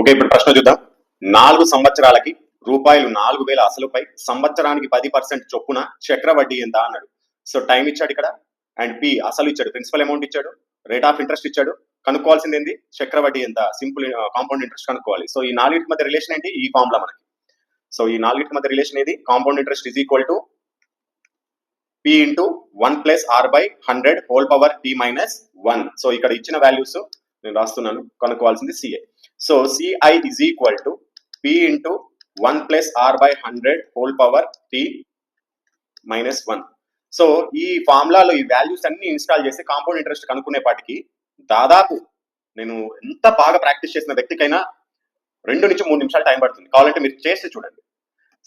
Okay ఇప్పుడు ప్రశ్న చూద్దాం. నాలుగు సంవత్సరాలకి రూపాయలు నాలుగు వేల అసలుపై సంవత్సరానికి పది పర్సెంట్ చొప్పున చక్ర వడ్డీ ఎంత అన్నాడు. సో టైం ఇచ్చాడు ఇక్కడ. అండ్ పి అసలు ఇచ్చాడు. ప్రిన్సిపల్ అమౌంట్ ఇచ్చాడు. రేట్ ఆఫ్ ఇంట్రెస్ట్ ఇచ్చాడు. కనుక్కోవాల్సింది ఏంది? చక్రవడ్డీ ఎంత? సింపుల్ కాంపౌండ్ ఇంట్రెస్ట్ కనుక్కోవాలి. సో ఈ నాలుగింటి మధ్య రిలేషన్ ఏంటి? ఈ ఫార్ములా మనకి. సో ఈ నాలుగింటి మధ్య రిలేషన్ ఏది? Compound interest is equal to P into one plus R by hundred whole power P minus one so ఇక్కడ ఇచ్చిన వాల్యూస్ నేను రాస్తున్నాను. కనుక్కోవాల్సింది CA so CI is equal to P into one plus R by hundred whole power P minus one so ఈ ఫార్ములాలో ఈ values అన్ని install చేసి compound interest కనుక్కునేపాటికి దాదాపు నేను ఎంత బాగా ప్రాక్టీస్ చేసిన వ్యక్తికైనా రెండు నుంచి మూడు నిమిషాలు టైం పడుతుంది. కావాలంటే మీరు చేసి చూడండి.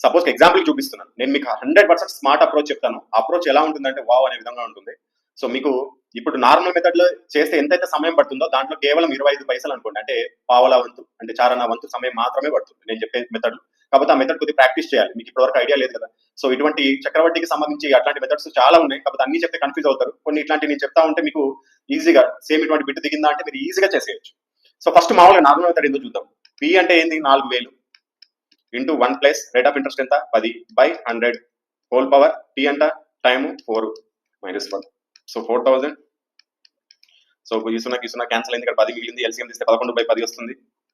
సపోజ్ ఎగ్జాంపుల్ చూపిస్తున్నాను. నేను మీకు హండ్రెడ్ పర్సెంట్ స్మార్ట్ అప్రోచ్ చెప్తాను. అప్రోచ్ ఎలా ఉంటుందంటే వావ్ అనే విధంగా ఉంటుంది. సో మీకు ఇప్పుడు నార్మల్ మెథడ్లో చేస్తే ఎంతైతే సమయం పడుతుందో దాంట్లో కేవలం ఇరవై ఐదు పైసలు అనుకోండి. అంటే పావలా వంతు అంటే చారణ వంతు సమయం మాత్రమే పడుతుంది నేను చెప్పే మెథడ్ కాకపోతే ఆ మెథడ్ కొద్దిగా ప్రాక్టీస్ చేయాలి. మీకు ఇప్పటివరకు ఐడియా లేదు కదా. సో ఇటువంటి చక్రవడ్డీకి సంబంధించి అట్లాంటి మెథడ్స్ చాలా ఉన్నాయి. కాబట్టి అన్ని చెప్తే కన్ఫ్యూజ్ అవుతారు. కొన్ని ఇట్లాంటి నేను చెప్తా ఉంటే మీకు ఈజీగా సేమ్ ఇటువంటి బిట్టు దిగిందా అంటే మీరు ఈజీగా చేసేయచ్చు. సో ఫస్ట్ మామూలుగా నార్మల్ మెథడ్ ఎందుకు చూద్దాం. పి అంటే ఏంది? నాలుగు వేలు. Into one plus rate of interest ఎంత? పది by hundred whole power T అంట? Time four minus one so four thousand so ఈ సున్నా క్యాన్సిల్ అయింది ఇక్కడ పది మిగిలింది ఎల్సీఎం తీస్తే పదకొండు బై పది వస్తుంది.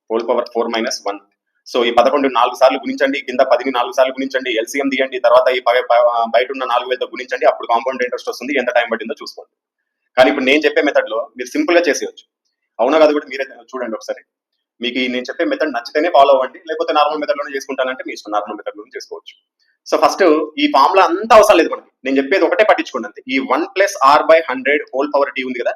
Whole power four minus one so ఈ పదకొండు నాలుగు సార్లు గుణించండి కింద పదిని నాలుగు సార్లు గుణించండి ఎల్సీఎం తీయండి తర్వాత ఈ బయట ఉన్న నాలుగు వేలతో గుణించండి అప్పుడు కాంపౌండ్ ఇంట్రెస్ట్ వస్తుంది ఎంత టైం పట్టిందో చూసుకోండి. కానీ ఇప్పుడు నేను చెప్పే మెథడ్లో మీరు సింపుల్గా చేసేయచ్చు. అవునా కాదు కూడా మీరే చూడండి ఒకసారి. మీకు ఈ నేను చెప్పే మెథడ్ నచ్చితేనే ఫాలో అవ్వండి లేకపోతే నార్మల్ మెథడ్లోనే చేసుకుంటానంటే మీ ఇష్టం నార్మల్ మెథడ్లోనే చేసుకోవచ్చు. సో ఫస్ట్ ఈ ఫార్ములా అంతా అవసరం లేదు మనకి. నేను చెప్పేది ఒకటే పట్టించుకోండి అంతే. ఈ one plus R by hundred whole power T ఉంది కదా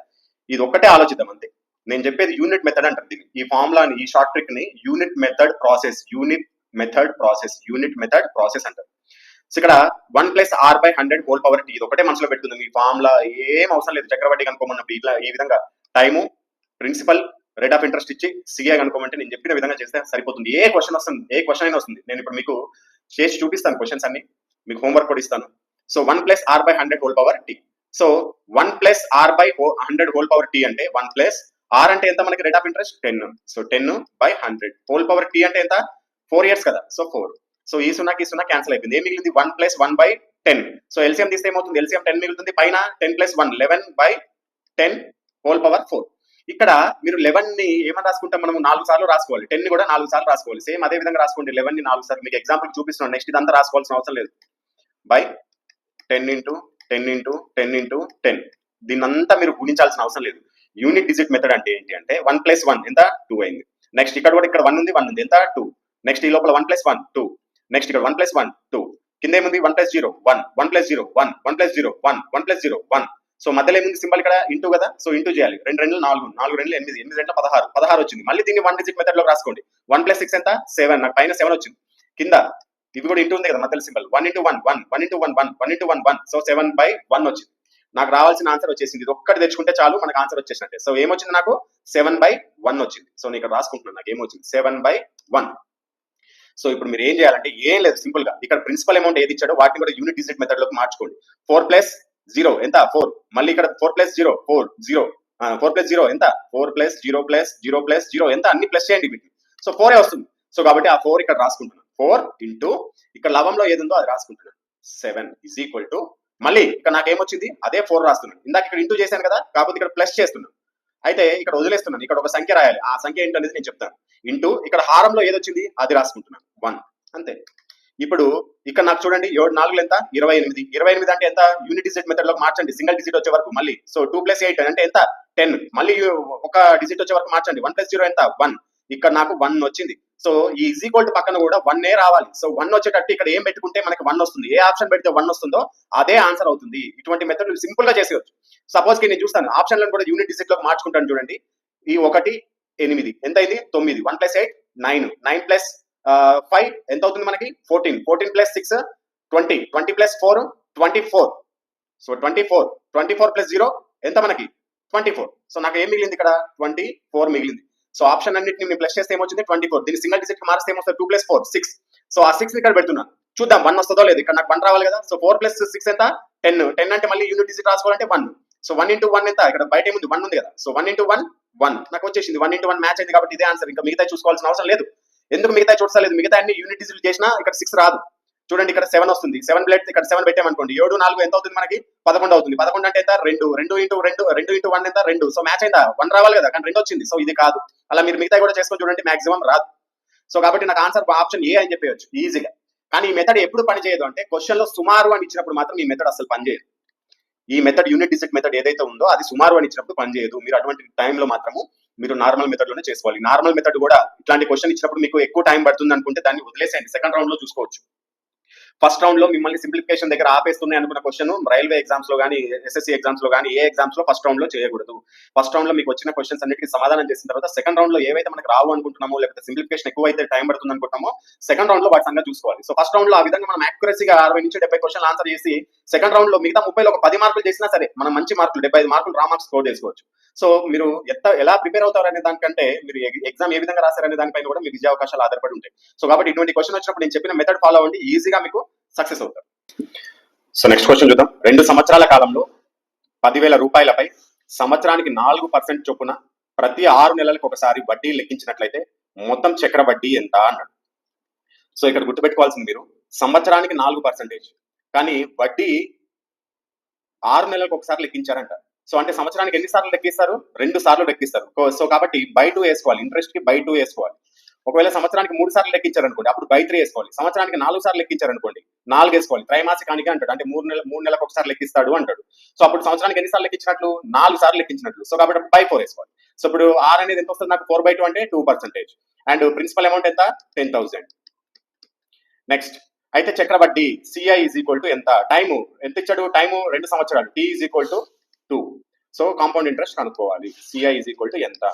ఇది ఒక్కటే ఆలోచిద్దాం అంతే. నేను చెప్పేది యూనిట్ మెథడ్ అంటారు దీన్ని. ఈ ఫార్ములాని ఈ short ట్రిక్ని unit method process unit method process unit method process అంటారు. సో ఇక్కడ one plus R by hundred whole power T ఇది ఒకటే మనసులో పెట్టుకుందాం. ఈ ఫార్ములా ఏం అవసరం లేదు. చక్రవడ్డీ కనుక్కోమన్నప్పుడు ఇట్లా ఈ విధంగా time principal rate of interest ఇచ్చి సిఏ అనుకోమంటే నేను చెప్పిన విధంగా చేస్తే సరిపోతుంది. ఏ క్వశ్చన్ వస్తుంది? ఏ క్వశ్చన్ అయినా వస్తుంది. నేను ఇప్పుడు మీకు చేసి చూపిస్తాను క్వశ్చన్స్ అన్ని. మీకు హోంవర్క్ కూడా ఇస్తాను. So one plus R by hundred whole power T so one plus R by hundred whole power T అంటే వన్ ప్లస్ ఆర్ అంటే ఎంత మనకి rate of interest ten so ten by hundred whole power T అంటే ఎంత? Four years కదా. So four so ఈ సున్నాకి ఈ సున్నా క్యాన్సిల్ అయిపోయింది. ఏం మిగిలింది? One plus one by ten so LCM తీస్తే ఏమవుతుంది? ఎల్సిఎం టెన్ మిగులుతుంది. పైన ten plus one eleven by ten whole power four ఇక్కడ మీరు లెవెన్ని ఏమని రాసుకుంటాం? మనం నాలుగు సార్లు రాసుకోవాలి. టెన్ని కూడా నాలుగు సార్లు రాసుకోవాలి. సేమ్ అదే విధంగా రాసుకోండి. లెవెన్ని నాలుగు సార్లు. మీకు ఎగ్జాంపుల్ చూపిస్తున్నాను. నెక్స్ట్ ఇదంతా రాసుకోవాల్సిన అవసరం లేదు. By ten into ten into ten into ten దీన్నంతా మీరు గుణించాల్సిన అవసరం లేదు. యూనిట్ డిజిట్ మెథడ్ అంటే ఏంటి అంటే వన్ ప్లస్ వన్ ఎంత? టూ అయింది. నెక్స్ట్ ఇక్కడ కూడా ఇక్కడ వన్ ఉంది వన్ ఉంది. ఎంత? టూ నెక్స్ట్ ఈ లోపల one plus one two next ఇక్కడ వన్ ప్లస్ వన్ టూ కింద ఏముంది? One plus zero one one plus zero one one plus zero one one plus zero one so మధ్యలో ఏముంది సింబల్ ఇక్కడ? ఇంటూ కదా? సో ఇంటూ చేయాలి. రెండు రెండు నాలుగు. నాలుగు రెండు ఎనిమిది. ఎనిమిది రెండు పదహారు. పదహారు వచ్చింది. మళ్ళీ దీన్ని వన్ డిజిట్ మెథడ్లో రాసుకోండి. వన్ ప్లస్ సిక్స్ ఎంత? సెవెన్ నాకు పైన సెవెన్ వచ్చింది. కింద ఇవి కూడా ఇంటూ ఉంది కదా మధ్యలో symbol. One into one one one into one one one into one one so seven by one వచ్చింది. నాకు రావాల్సిన ఆన్సర్ వచ్చేసింది. ఇది ఒక్కటి తెచ్చుకుంటే చాలు మనకు ఆన్సర్ వచ్చేసినట్టే. సో ఏమొచ్చింది నాకు? సెవెన్ బై వన్ వచ్చింది. సో నేను ఇక్కడ రాసుకుంటున్నాను. నాకు ఏమొచ్చింది సెవెన్ బై వన్ సో ఇప్పుడు మీరు ఏం చేయాలంటే ఏం లేదు సింపుల్గా ఇక్కడ ప్రిన్సిపల్ అమౌంట్ ఏది ఇచ్చాడో వాటిని కూడా యూనిట్ డిజిట్ మెథడ్లోకి మార్చుకోండి. Four plus zero. ఎంత? ఫోర్. మళ్ళీ ఇక్కడ four plus zero. Four zero. Four plus zero ఎంత? Four plus zero plus zero plus zero. ఎంత? అన్ని ప్లస్ చేయండి వీటిని. సో ఫోరే వస్తుంది. సో కాబట్టి ఆ ఫోర్ ఇక్కడ రాసుకుంటున్నాను. ఫోర్ ఇంటూ ఇక్కడ లవంలో ఏది ఉందో అది రాసుకుంటున్నాను. సెవెన్ ఇస్ ఈక్వల్ టు మళ్ళీ ఇక్కడ నాకు ఏమొచ్చింది? అదే ఫోర్ రాస్తున్నాను. ఇందాక ఇక్కడ ఇంటూ చేశాను కదా? కాకపోతే ఇక్కడ ప్లస్ చేస్తున్నాను. అయితే ఇక్కడ వదిలేస్తున్నాను. ఇక్కడ ఒక సంఖ్య రాయాలి. ఆ సంఖ్య ఏంటనేది నేను చెప్తాను. ఇంటూ ఇక్కడ హారంలో ఏదొచ్చింది? అది రాసుకుంటున్నాను. వన్. అంతే. ఇప్పుడు ఇక్కడ నాకు చూడండి ఏడు నాలుగు ఎంత? ఇరవై ఎనిమిది. ఇరవై ఎనిమిది అంటే ఎంత? యూనిట్ డిజిట్ మెథడ్లో మార్చండి. సింగిల్ డిజిట్ వచ్చే వరకు మళ్ళీ. సో టూ ప్లస్ ఎయిట్ అంటే ఎంత? టెన్ మళ్ళీ ఒక డిజిట్ వచ్చే వరకు మార్చండి. వన్ ప్లస్ జీరో ఎంత? వన్ ఇక్కడ నాకు వన్ వచ్చింది. సో ఈ ఈజ్ ఈక్వల్ టు పక్కన కూడా వన్ ఏ రావాలి. సో వన్ వచ్చేటట్టు ఇక్కడ ఏం పెట్టుకుంటే మనకి వన్ వస్తుంది. ఏ ఆప్షన్ పెడితే వన్ వస్తుందో అదే ఆన్సర్ అవుతుంది. ఇటువంటి మెథడ్ సింపుల్గా చేసేయచ్చు. సపోజ్కి నేను చూస్తాను. ఆప్షన్లను కూడా యూనిట్ డిజిట్లో మార్చుకుంటాను చూడండి. ఈ ఒకటి ఎనిమిది. ఎంత అయింది? తొమ్మిది. One plus eight nine nine plus five ఎంత అవుతుంది మనకి? Fourteen fourteen plus six twenty twenty plus four twenty four so twenty four twenty four plus zero ఎంత మనకి? ట్వంటీ ఫోర్ సో నాకు ఏం మిగిలింది ఇక్కడ? ట్వంటీ ఫోర్ మిగిలింది. సో ఆప్షన్ అన్నింటిని మేము ప్లస్ చేస్తే ఏమొచ్చింది? ట్వంటీ ఫోర్ దీన్ని సింగిల్ డిజిట్ మార్క్స్ ఏమొస్తుంది? Two plus four six so ఆ సిక్స్ ఇక్కడ పెడుతున్నాను చూద్దాం వన్ వస్తుందో లేదు. ఇక్కడ నాకు వన్ రావాలి కదా. సో ఫోర్ ప్లస్ సిక్స్ ఎంత? టెన్ టెన్ అంటే మళ్ళీ unit digit రాసుకోవాలంటే one so one into one ఎంత? ఇక్కడ బయట ఏముంది? వన్ ఉంది కదా. So one into one one నాకు వచ్చేసింది. వన్ ఇంటూ వన్ మ్యాచ్ అయింది కాబట్టి ఇదే ఆన్సర్ ఇంకా మిగతా చూసుకోవాల్సిన అవసరం లేదు. ఎందుకు మిగతా చూడలేదు మిగతా అన్ని యూనిట్ డిజిల్ చేసినా ఇక్కడ సిక్స్ రాదు. చూడండి ఇక్కడ సెవెన్ వస్తుంది. సెవెన్ ప్లేట్ ఇక్కడ సెవెన్ పెట్టామనుకోండి. ఏడు నాలుగు ఎంత అవుతుంది మనకి? పదకొండు అవుతుంది. పదకొండు అంటే ఎంత? రెండు. రెండు ఇంటూ రెండు రెండు ఇంటూ వన్ ఎంత? రెండు. సో మ్యాచ్ అయిందా? వన్ రావాలి కదా కానీ రెండు వచ్చింది. సో ఇది కాదు. అలా మీరు మిగతా కూడా చేసుకొని చూడండి మాక్సిమం రాదు. సో కాబట్టి నాకు ఆన్సర్ ఆప్షన్ ఏ అని చెప్పేయచ్చు. ఈజీగా కానీ ఈ మెథడ్ ఎప్పుడు పనిచేయదు అంటే క్వశ్చన్లో సుమారు అని ఇచ్చినప్పుడు మాత్రం ఈ మెథడ్ అసలు పనిచేయదు. ఈ మెథడ్ యూనిట్ డిసెక్ట్ మెథడ్ ఏదైతే ఉందో అది సుమారు అని ఇచ్చినప్పుడు పనిచేయదు మీరు అటువంటి టైంలో మాత్రము మీరు నార్మల్ మెథడ్లోనే చేసుకోవాలి. నార్మల్ మెథడ్ కూడా ఇట్లాంటి క్వశ్చన్ ఇచ్చినప్పుడు మీకు ఎక్కువ టైం పడుతుంది అనుకుంటే దాన్ని వదిలేసేయండి. సెకండ్ రౌండ్లో చూసుకోవచ్చు. ఫస్ట్ రౌండ్లో మిమ్మల్ని సింప్లిఫికేషన్ దగ్గర ఆపేస్తున్నాయి అనుకున్న క్వశ్చన్ రైల్వే ఎగ్జామ్స్లో కానీ ఎస్ఎస్సీ ఎగ్జామ్స్లో కానీ ఏ ఎగ్జామ్స్లో ఫస్ట్ రౌండ్లో చేయకూడదు. ఫస్ట్ రౌండ్లో మీకు వచ్చిన క్వశ్చన్స్ అన్నిటికీ సమాధానం చేసిన తర్వాత సెకండ్ రౌండ్లో ఏవైతే మనకు రావు అనుకుంటున్నామో లేకపోతే సింప్లిఫికేషన్ ఎక్కువ అయితే టైం పడుతుంది అనుకుంటామో సెకండ్ రౌండ్లో వాటి సంగతి చూసుకోవాలి. సో ఫస్ట్ రౌండ్లో ఆ విధంగా మనం యాక్యురసీగా అరవై నుంచి డెబ్బై క్వశ్చన్ ఆన్సర్ చేసి సెకండ్ రౌండ్లో మిగతా ముప్పై ఒక పది మార్కులు చేసినా సరే మనం మంచి మార్కులు డెబ్బై ఐదు మార్కులు రా మార్క్స్ స్కోర్ చేసుకోవచ్చు. సో మీరు ఎంత ఎలా ప్రిపేర్ అవుతారు అనే దానికంటే మీరు ఎగ్జామ్ ఏ విధంగా రాశారనే దానిపైన కూడా మీ విజయ అవకాశాలు ఆధారపడి ఉంటాయి. సో కాబట్టి ఇటువంటి క్వశ్చన్ వచ్చినప్పుడు నేను చెప్పిన మెథడ్ ఫాలో అవ్వండి. ఈజీగా మీకు సక్సెస్ అవుతారు. సో నెక్స్ట్ క్వశ్చన్ చూద్దాం. రెండు సంవత్సరాల కాలంలో పదివేల రూపాయలపై సంవత్సరానికి నాలుగు పర్సెంట్ చొప్పున ప్రతి ఆరు నెలలకు ఒకసారి వడ్డీ లెక్కించినట్లయితే మొత్తం చక్ర వడ్డీ ఎంత అన్నాడు. సో ఇక్కడ గుర్తుపెట్టుకోవాల్సింది మీరు సంవత్సరానికి నాలుగు పర్సెంటేజ్ కానీ వడ్డీ ఆరు నెలలకు ఒకసారి లెక్కించారంట. సో అంటే సంవత్సరానికి ఎన్ని సార్లు లెక్కిస్తారు? రెండు సార్లు లెక్కిస్తారు. సో కాబట్టి బై టూ వేసుకోవాలి ఇంట్రెస్ట్కి బై టూ వేసుకోవాలి. ఒకవేళ సంవత్సరానికి మూడు సార్లు లెక్కించారు అనుకోండి అప్పుడు బై త్రీ వేసుకోవాలి. సంవత్సరానికి నాలుగు సార్లు లెక్కించారు అనుకోండి నాలుగు వేసుకోవాలి. త్రైమాసికానికి అంటాడు. అంటే మూడు నెలలు మూడు నెలలకు ఒకసారి లెక్కిస్తాడు అంటాడు. సో అప్పుడు సంవత్సరానికి ఎన్ని సార్లు లెక్కించినట్లు? నాలుగు సార్లు లెక్కించినట్లు. సో కాబట్టి బై ఫోర్ వేసుకోవాలి. సో ఇప్పుడు ఆర్ అనేది ఎంత వస్తుంది? నాకు ఫోర్ బై టూ అంటే two percentage. And principal amount ఎంత? టెన్ థౌసండ్ నెక్స్ట్ అయితే చక్రవడ్డీ సిఐ ఈజ్ ఈక్వల్ టు ఎంత? టైము ఎంత ఇచ్చాడు? టైము రెండు సంవత్సరాలు. T is equal to two so compound interest కనుక్కోవాలి. సిఐ ఈజ్ ఈక్వల్ టు ఎంత?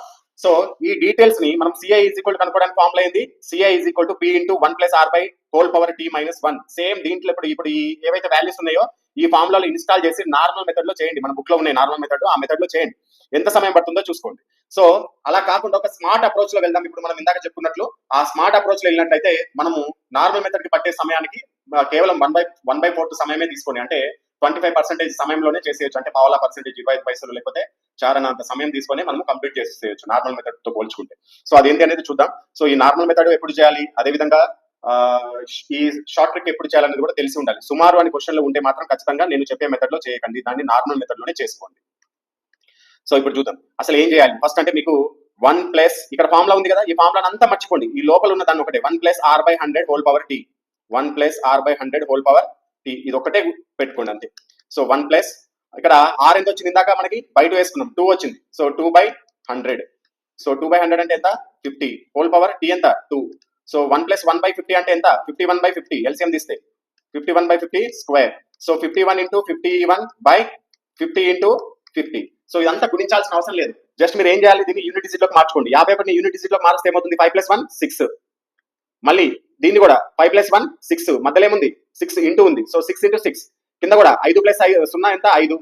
సో ఈ డీటెయిల్స్ని మనం సిఐ ఈజ్ ఈక్వల్ కనుక్కోవడానికి ఫార్ములా ఏంది? CI is equal two P into one plus R by whole power T minus one same దీంట్లో ఇప్పుడు ఇప్పుడు ఈ ఏవైతే వాల్యూస్ ఉన్నాయో ఈ ఫార్ములాలు ఇన్స్టాల్ చేసి నార్మల్ మెథడ్లో చేయండి. మన బుక్లో ఉన్నాయి నార్మల్ మెథడ్ ఆ మెథడ్లో చేయండి. ఎంత సమయం పడుతుందో చూసుకోండి. సో అలా కాకుండా ఒక స్మార్ట్ అప్రోచ్లో వెళ్దాం. ఇప్పుడు మనం ఇందాక చెప్పుకున్నట్లు ఆ స్మార్ట్ అప్రోచ్లో వెళ్ళినట్లయితే మనము నార్మల్ మెథడ్కి పట్టే సమయానికి కేవలం one by one by fourth సమయమే తీసుకొని అంటే ట్వంటీ ఫైవ్ పర్సెంటేజ్ సమయంలోనే చేసేయచ్చు. అంటే పావలా పర్సెంటేజ్ ఇరవై ఐదు పైసలు లేకపోతే చారనంత సమయం తీసుకొని మనం కంప్లీట్ చేసేయచ్చు నార్మల్ మెథడ్తో పోల్చుకుంటే. సో అదేంటి అనేది చూద్దాం. సో ఈ నార్మల్ మెథడ్ ఎప్పుడు చేయాలి? అదే విధంగా ఈ షార్ట్ ట్రిక్ ఎప్పుడు చేయాలనేది కూడా తెలిసి ఉండాలి. సుమారు అని క్వశ్చన్లు ఉంటే మాత్రం ఖచ్చితంగా నేను చెప్పే మెథడ్లో చేయకండి. దాన్ని నార్మల్ మెథడ్లోనే చేసుకోండి. సో ఇప్పుడు చూద్దాం. అసలు ఏం చేయాలి? ఫస్ట్ అంటే మీకు వన్ ప్లస్ ఇక్కడ ఫార్ములా ఉంది కదా? ఈ ఫార్ములా అంతా మర్చిపోండి. ఈ లోపల ఉన్న దాన్ని ఒకటే. One plus R by hundred whole power T one plus R by hundred whole power T ఇది ఒకటే పెట్టుకోండి అంతే. సో వన్ ప్లస్ ఇక్కడ ఆర్ ఎంత వచ్చింది? ఇందాక మనకి బై టూ వేసుకున్నాం. టూ వచ్చింది. So two by hundred so two by hundred అంటే ఎంత? ఫిఫ్టీ హోల్ పవర్ టీ ఎంత? Two so one plus one by fifty అంటే ఎంత? Fifty one by fifty LCM తీస్తే. Fifty one by fifty square so fifty one into fifty one by fifty into fifty so ఇదంతా గుణించాల్సిన అవసరం లేదు. Just మీరు ఏం చేయాలి? దీన్ని యూనిట్ డిజిట్లోకి మార్చుకోండి. యాభై ఒకటి యూనిట్ డిజిట్లో మారిస్తే ఏమవుతుంది? ఫైవ్ ప్లస్ వన్ సిక్స్ మళ్ళీ దీన్ని కూడా ఫైవ్ ప్లస్ వన్ సిక్స్ మధ్యలో ఏముంది? సిక్స్ ఇంటూ ఉంది. So six into six. కింద కూడా ఐదు ప్లస్ సున్నా ఎంత? ఐదు.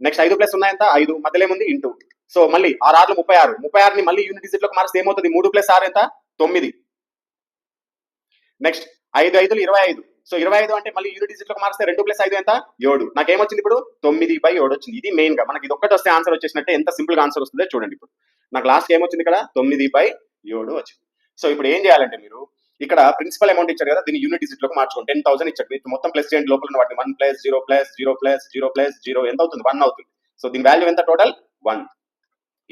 నెక్స్ట్ ఐదు ప్లస్ సున్నా ఎంత? ఐదు. మధ్యలో ఏముంది? ఇంటూ. సో మళ్ళీ ఆరు ఆరులు ముప్పై ఆరు. ముప్పై ఆరుని మళ్ళీ యూనిట్ డిజిట్లో మారిస్తే ఏమవుతుంది? మూడు ప్లస్ ఆరు ఎంత? తొమ్మిది. నెక్స్ట్ ఐదు ఐదులు ఇరవై ఐదు. సో ఇరవై ఐదు అంటే మళ్ళీ యూనిట్ డిజిట్లో మారిస్తే రెండు ప్లస్ ఐదు ఎంత? ఏడు. నాకేమొచ్చింది ఇప్పుడు? తొమ్మిది బై ఏడు వచ్చింది. ఇది మెయిన్గా. మనకి ఇది ఒక్కటి వస్తే ఆన్సర్ వచ్చేసినట్టే ఎంత సింపుల్గా ఆన్సర్ వస్తుందో చూడండి ఇప్పుడు. నాకు లాస్ట్ ఏమొచ్చింది ఇక్కడ? తొమ్మిది బై ఏడు వచ్చింది. సో ఇప్పుడు ఏం చేయాలంటే మీరు ఇక్కడ ప్రిన్సిపల్ అమౌంట్ ఇచ్చారు కదా దీన్ని యూనిట్ డిజిట్లో మార్చుకోండి. టెన్ థౌసండ్ ఇచ్చారు. మీరు మొత్తం ప్లస్ చేయండి లోపల వాటిని one plus zero plus zero plus zero plus zero ఎంత అవుతుంది? వన్ అవుతుంది. సో దీని వాల్యూ ఎంత టోటల్ వన్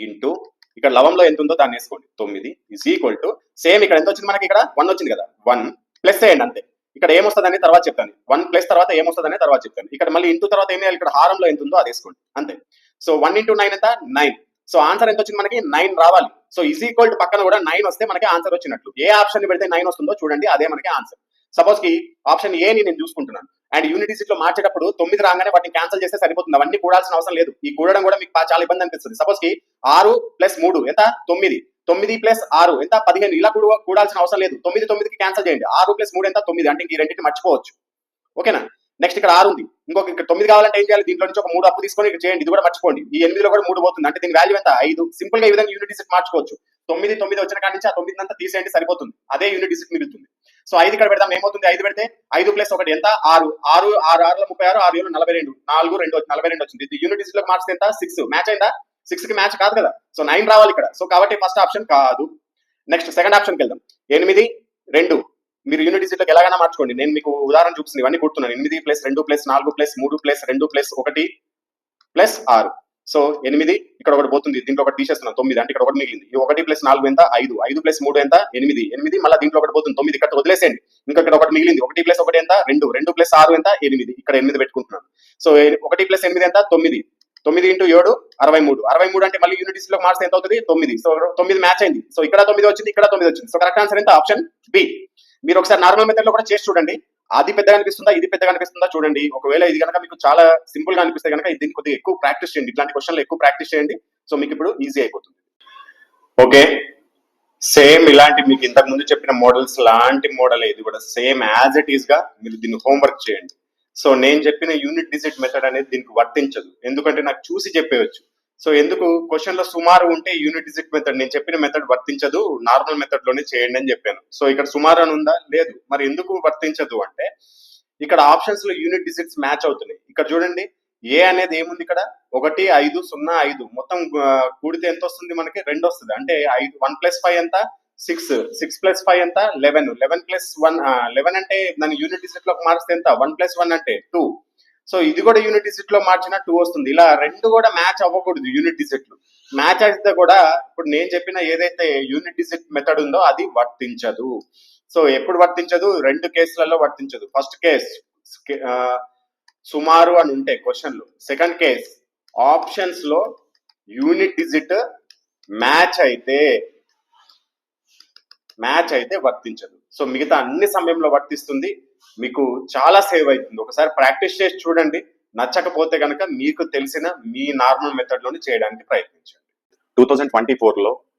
ఇంటూ ఇక్కడ లవంలో ఎంత ఉందో దాన్ని వేసుకోండి. తొమ్మిది ఇస్ ఈక్వల్ టు సేమ్ ఇక్కడ ఎంత వచ్చింది మనకి ఇక్కడ? వన్ వచ్చింది కదా. వన్ ప్లస్ చేయండి అంతే. ఇక్కడ ఏమొస్తుందని తర్వాత చెప్తాను. వన్ ప్లస్ తర్వాత ఏమొస్తుందని తర్వాత చెప్తాను. ఇక్కడ మళ్ళీ ఇంటూ తర్వాత ఏం చేయాలి? ఇక్కడ హారంలో ఎంత ఉందో అది వేసుకోండి. అంతే. సో వన్ ఇంటూ నైన్ ఎంత? నైన్ సో ఆన్సర్ ఎంత వచ్చింది మనకి? నైన్ రావాలి. సో ఈజ్ ఈక్వల్ టు పక్కన కూడా నైన్ వస్తే మనకి ఆన్సర్ వచ్చినట్లు. ఏ ఆప్షన్ పెడితే నైన్ వస్తుందో చూడండి అదే మనకి ఆన్సర్ సపోజ్కి ఆప్షన్ ఏ ని నేను చూసుకుంటున్నాను. అండ్ యూనిట్ డిజిట్లో మార్చేటప్పుడు తొమ్మిది రాగానే వాటిని క్యాన్సిల్ చేస్తే సరిపోతుంది. అవన్నీ కూడాల్సిన అవసరం లేదు. ఈ కూడడం కూడా మీకు చాలా ఇబ్బంది అనిపిస్తుంది. సపోజ్కి ఆరు ప్లస్ మూడు ఎంత? తొమ్మిది. తొమ్మిది ప్లస్ ఆరు ఎంత? పదిహేను. ఇలా కూడా కూడాల్సిన అవసరం లేదు. తొమ్మిది తొమ్మిదికి క్యాన్సిల్ చేయండి. ఆరు ప్లస్ మూడు ఎంత? తొమ్మిది. అంటే ఈ రెండింటిని మర్చిపోవచ్చు. ఓకేనా నెక్స్ట్ ఇక్కడ ఆరు ఉంది. ఇంకొక ఇక్కడ తొమ్మిది కావాలంటే ఏం చేయాలి? దీంట్లో నుంచి ఒక మూడు అప్పు తీసుకొని ఇక్కడ చేయండి. ఇది కూడా మర్చిపోండి. ఈ ఎనిమిదిలో కూడా మూడు పోతుంది. అంటే దీని వాల్యూ ఎంత? ఐదు. సింపుల్గా ఈ విధంగా యూనిట్ డిజిట్ మార్చుకోవచ్చు. తొమ్మిది తొమ్మిది వచ్చిన కాడి నుంచి ఆ తొమ్మిది అంతా తీసేయండి సరిపోతుంది. అదే యూనిట్ డిజిట్ మిగులుతుంది. సో ఐదు ఇక్కడ పెడదాం. ఏమవుతుంది? ఐదు పెడితే ఐదు ప్లస్ ఒకటి ఎంత? ఆరు. ఆరు ఆరు ఆరులో ముప్పై ఆరు ఆరు ఏళ్ళు నలభై రెండు. నాలుగు రెండు నలభై రెండు వచ్చింది. యూనిట్ డిజిట్లో మార్క్స్ ఎంత? సిక్స్ మ్యాచ్ అయిందా? సిక్స్కి మ్యాచ్ కాదు కదా. సో నైన్ రావాలి ఇక్కడ. సో కాబట్టి ఫస్ట్ ఆప్షన్ కాదు. నెక్స్ట్ సెకండ్ ఆప్షన్కి వెళ్దాం. ఎనిమిది రెండు. మీరు యూనిట్ డిజిట్లోకి ఎలాగైనా మార్చుకోండి. నేను మీకు ఉదాహరణ చూపిస్తుంది. ఇవన్నీ కొడుతున్నాను ఎనిమిది ప్లస్ రెండు ప్లస్ నాలుగు ప్లస్ మూడు ప్లస్ రెండు ప్లస్ ఒకటి ప్లస్ ఆరు. సో ఎనిమిది ఇక్కడ ఒకటి పోతుంది. దీంట్లో ఒకటి తీసేస్తున్నాను. తొమ్మిది. అంటే ఇక్కడ ఒకటి మిగిలింది. ఈ ఒకటి ప్లస్ నాలుగు ఎంత? ఐదు. ఐదు ప్లస్ మూడు ఎంత? ఎనిమిది. ఎనిమిది మళ్ళీ దీంట్లో ఒకటి పోతుంది. తొమ్మిది ఇక్కడ వదిలేసేయండి. ఇంకా ఇక్కడ ఒకటి మిగిలింది. ఒకటి ప్లస్ ఒకటి ఎంత? రెండు. రెండు ప్లస్ ఆరు ఎంత? ఎనిమిది. ఇక్కడ ఎనిమిది పెట్టుకుంటున్నాను. సో ఒకటి ప్లస్ ఎనిమిది ఎంత? తొమ్మిది. తొమ్మిది ఇంటూ ఏడు అరవై మూడు అరవై మూడు అంటే మళ్ళీ యూనిట్లో మార్క్స్ ఎంత అవుతుంది? తొమ్మిది. సో తొమ్మిది మ్యాచ్ అయింది. సో ఇక్కడ తొమ్మిది వచ్చింది ఇక్కడ తొమ్మిది వచ్చింది. సో కరెక్ట్ ఆన్సర్ ఎంత? Option B. మీరు ఒకసారి నార్మల్ మెథడ్లో కూడా చేసి చూడండి. అది పెద్దగా అనిపిస్తుందా ఇది పెద్దగా అనిపిస్తుందా చూడండి. ఒకవేళ ఇది కనుక మీకు చాలా సింపుల్గా అనిపిస్తే కనుక దీన్ని కొద్దిగా ఎక్కువ ప్రాక్టీస్ చేయండి. ఇట్లాంటి క్వశ్చన్లు ఎక్కువ ప్రాక్టీస్ చేయండి. సో మీకు ఇప్పుడు ఈజీ అయిపోతుంది. ఓకే? సేమ్ ఇలాంటి మీకు ఇంతకు ముందు చెప్పిన మోడల్స్ లాంటి మోడల్ ఇది కూడా సేమ్ యాజ్ ఇట్ ఈస్గా మీరు దీన్ని హోంవర్క్ చేయండి. సో నేను చెప్పిన యూనిట్ డిజిట్ మెథడ్ అనేది దీనికి వర్తించదు. ఎందుకంటే నాకు చూసి చెప్పేయచ్చు. సో ఎందుకు? క్వశ్చన్లో సుమారు ఉంటే యూనిట్ డిజిట్ మెథడ్ నేను చెప్పిన మెథడ్ వర్తించదు. నార్మల్ మెథడ్లోనే చేయండి అని చెప్పాను. సో ఇక్కడ సుమారు అని ఉందా? లేదు. మరి ఎందుకు వర్తించదు అంటే ఇక్కడ ఆప్షన్స్లో యూనిట్ డిజిట్స్ మ్యాచ్ అవుతున్నాయి. ఇక్కడ చూడండి. ఏ అనేది ఏముంది ఇక్కడ? ఒకటి ఐదు సున్నా ఐదు. మొత్తం కూడితే ఎంత వస్తుంది మనకి? రెండు వస్తుంది. అంటే ఐదు వన్ ప్లస్ ఫైవ్ ఎంత? సిక్స్ సిక్స్ ప్లస్ ఫైవ్ ఎంత? Eleven eleven plus one eleven అంటే దాని యూనిట్ డిజిట్లో మారిస్తే ఎంత? వన్ ప్లస్ వన్ అంటే టూ సో ఇది కూడా యూనిట్ డిజిట్లో మార్చిన టూ వస్తుంది. ఇలా రెండు కూడా మ్యాచ్ అవ్వకూడదు యూనిట్ డిజిట్లు మ్యాచ్ అయితే కూడా ఇప్పుడు నేను చెప్పిన ఏదైతే యూనిట్ డిజిట్ మెథడ్ ఉందో అది వర్తించదు. సో ఎప్పుడు వర్తించదు? రెండు కేసులలో వర్తించదు. ఫస్ట్ కేస్ సుమారు అని ఉంటే క్వశ్చన్లు సెకండ్ కేస్ ఆప్షన్స్లో యూనిట్ డిజిట్ మ్యాచ్ అయితే మ్యాచ్ అయితే వర్తించదు. సో మిగతా అన్ని సమయంలో వర్తిస్తుంది. మీకు చాలా సేవ్ అవుతుంది. ఒకసారి ప్రాక్టీస్ చేసి చూడండి. నచ్చకపోతే కనుక మీకు తెలిసిన మీ నార్మల్ మెథడ్లోనే చేయడానికి ప్రయత్నించండి. టూ థౌజండ్ ట్వంటీ ఫోర్లో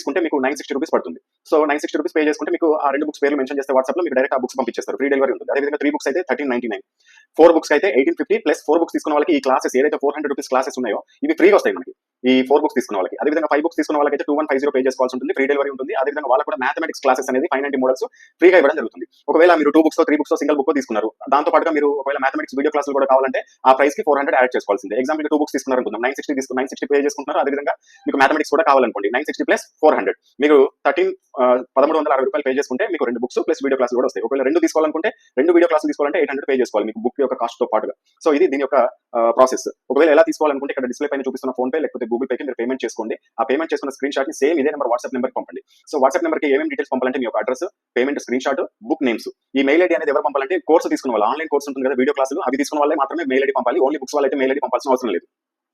తీసుకుంటే మీకు నైన్ సిక్స్టీ రూపీస్ పడుతుంది. So nine sixty rupees pay చేసుకుంటే మీకు ఆ రెండు బుక్స్ పేర్లు మెన్షన్ చేస్తే వాట్సాప్లో మీకు డైరెక్ట్ ఆ బుక్స్ పంపించేస్తారు. ఫ్రీ డెలివరీ ఉంటుంది. అదేవిధంగా త్రీ బుక్స్ అయితే thirteen ninety nine four books అయితే eighteen fifty plus four books తీసుకున్న వాళ్ళకి ఈ క్లాసెస్ ఏదైతే ఫోర్ హండ్రెడ్ రూపీస్ క్లాసెస్ ఉన్నాయో ఇవి ఫ్రీగా వస్తాయి మనకి. ఈ ఫోర్ బుక్స్ తీసుకున్న వాళ్ళకి. అదేవిధంగా ఫైవ్ బుక్స్ తీసుకున్న వాళ్ళకి అయితే two one five zero pay చేసుకోవాల్సి ఉంటుంది ఫ్రీ డెలివరీ ఉంటుంది. అదేవిధంగా వాళ్ళకి కూడా మ్యాథమెటిక్స్ క్లాసెస్ అనేది ఫైవ్ నైన్టీ మోడల్స్ ఫ్రీగా ఇవ్వడం జరుగుతుంది. ఒకవేళ మీరు two books three books single book తీసుకున్నారు దాంతో పాటుగా మీరు ఒకవేళ మ్యాథమెటిక్స్ వీడియో క్లాసులు కూడా కావాలంటే ఆ ప్రైస్కి ఫోర్ హండ్రెడ్ యాడ్ చేసుకోవాల్సింది. ఎగ్జాంపుల్ టూ బుక్స్ తీసుకున్నారు అనుకుందాం. నైన్ సిక్స్టీ తీసుకుని నైన్ సిక్స్టీ పే చేసుకుంటున్నారు. అదేవిధంగా మీకు మ్యాథమెటిక్స్ కూడా కావాలనుకోండి. Nine sixty plus four hundred మీరు థర్టీన్ పదమూడు వందల అరవై రూపాయలు పే చేసుకుంటే మీకు రెండు బుక్స్ ప్లస్ వీడియో క్లాసులు కూడా వస్తాయి. ఒకవేళ రెండు తీసుకోవాలనుకుంటే రెండు వీడియో క్లాసులు తీసుకోవాలంటే ఎయిట్ హండ్రెడ్ పే చేసుకోవాలి. మీకు బుక్ యొక్క కాస్ట్తో పాటుగా. సో ఇది దీని యొక్క ప్రాసెస్ ఒకవేళ ఎలా తీసుకోవాలనుకుంటే ఇక్కడ డిస్ప్లే పైన చూపిస్తున్న ఫోన్ పే లేకపోతే గూగుల్ పేకి మీరు పేమెంట్ చేసుకోండి. ఆ పేమెంట్ చేసుకున్న స్క్రీన్ షాట్ని సేమ్ ఇదే నెంబర్ వాట్సాప్ నెంబర్ పంపండి. సో వాట్సాప్ నెంబర్కి ఏమేమి డీటెయిల్స్ పంపాలంటే మీ యొక్క address payment screen shot book names email ID అనేది ఎవరు పంపాలంటే కోర్సు తీసుకున్న వాళ్ళు. ఆన్లైన్ కోర్స్ ఉంటుంది కదా వీడియో క్లాసులు అవి తీసుకున్న వాళ్ళే మాత్రమే మెయిల్ ఐడి పంపాలి. ఓన్లీ బుక్స్ వాళ్ళైతే మెయిల్ ఐడి పంపాల్సిన అవసరం లేదు.